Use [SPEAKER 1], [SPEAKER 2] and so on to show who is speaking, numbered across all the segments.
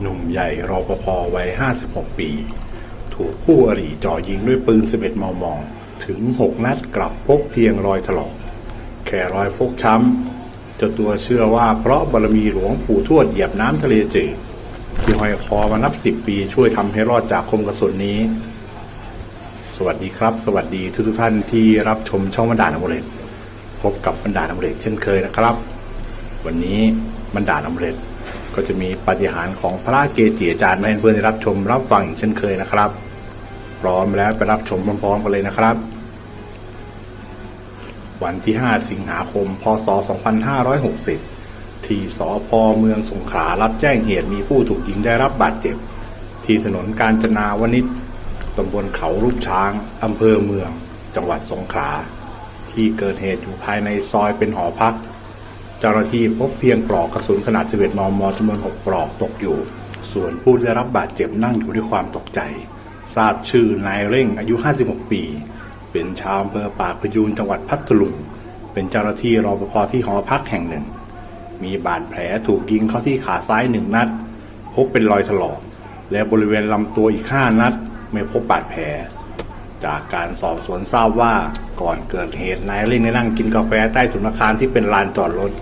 [SPEAKER 1] หนุ่มใหญ่รอปภวัย 56 ปี ถูกคู่อริจ่อยิงด้วยปืน 11 มม ถึง 6 นัดกลับพบเพียงรอยถลอก แค่รอยฟกช้ำเจ้าตัวเชื่อว่าเพราะบารมีหลวงปู่ทวดเหยียบน้ำทะเลจืดที่ห้อยคอมานับ10ปีช่วยทำให้รอดจากคมกระสุนนี้ สวัสดีครับ สวัสดีทุกทุกท่านที่รับชมช่องบรรดาลอมเรตพบกับบรรดาลอมเรตเช่นเคยนะครับ วันนี้บรรดาลอมเรต ก็จะมีปาฏิหาริย์ของพระเกจิอาจารย์มาให้เพื่อนได้รับชมรับฟังอีกเช่นเคยนะครับ พร้อมแล้วไปรับชมพร้อมๆกันเลยนะครับ วันที่ 5 สิงหาคม พศ 2560 ที่สพเมืองสงขลารับแจ้งเหตุมีผู้ถูกยิงได้รับบาดเจ็บ ที่ถนนกาญจนาวนิชตำบลเขารูปช้างอำเภอเมือง จังหวัดสงขลาที่เกิดเหตุอยู่ภายในซอยเป็นหอพัก จ้าหน้าที่พบเพียงปลอกกระสุนขนาด 11 มม จำนวน 6 ปลอกตกอยู่ ส่วนผู้ได้รับบาดเจ็บนั่งอยู่ด้วยความตกใจ ทราบชื่อนายเร่งอายุ 56 ปี เป็นชาวอำเภอปากพยูนจังหวัดพัทลุง เป็นเจ้าหน้าที่รปภที่หอพักแห่งหนึ่ง มีบาดแผลถูกยิงเข้าที่ขาซ้ายหนึ่งนัด พบเป็นรอยถลอก และบริเวณลำตัวอีก 5 นัด ไม่พบบาดแผล จากการสอบสวนทราบว่าก่อนเกิดเหตุนายเร่งได้นั่งกินกาแฟใต้ถุนอาคารที่เป็นลานจอดรถ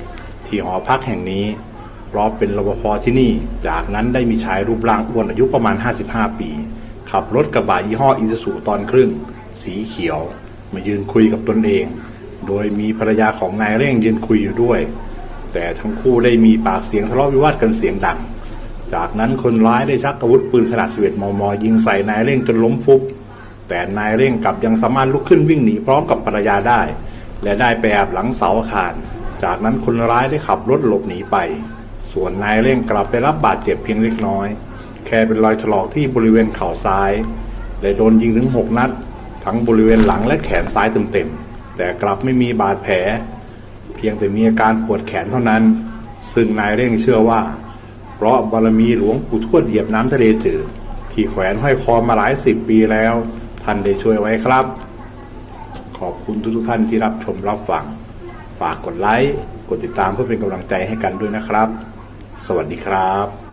[SPEAKER 1] ที่หอพักแห่งนี้เพราะเป็นรปภที่นี่ จากนั้นได้มีชายรูปร่างอ้วนอายุประมาณ 55 ปี ขับรถกระบะยี่ห้ออิซูซูตอนครึ่ง สีเขียว มายืนคุยกับตนเอง โดยมีภรรยาของนายเร่งยืนคุยอยู่ด้วย แต่ทั้งคู่ได้มีปากเสียงทะเลาะวิวาทกันเสียงดัง จากนั้นคนร้ายได้ชักอาวุธปืนขนาด 11 มม ยิงใส่นายเร่งจนล้มฟุบ แต่นายเร่งกลับยังสามารถลุกขึ้นวิ่งหนีพร้อมกับภรรยาได้ และได้ไปแอบหลังเสาอาคาร จากนั้นคนร้ายได้ขับรถหลบหนีไป ส่วนนายเร่งกลับไปรับบาดเจ็บเพียงเล็กน้อย แค่เป็นรอยถลอกที่บริเวณเข่าซ้าย และโดนยิงถึง 6 นัด ทั้งบริเวณหลังและแขนซ้ายเต็มๆ แต่กลับไม่มีบาดแผล เพียงแต่มีอาการปวดแขนเท่านั้น ซึ่งนายเร่งเชื่อว่า เพราะบารมีหลวงปู่ทวดเหยียบน้ำทะเลจืดที่แขวนห้อยคอมาหลายสิบปีแล้ว ท่านได้ช่วยไว้ครับ ขอบคุณทุกท่านที่รับชมรับฟัง ฝากกดไลค์ กดติดตามเพื่อเป็นกำลังใจให้กันด้วยนะครับ สวัสดีครับ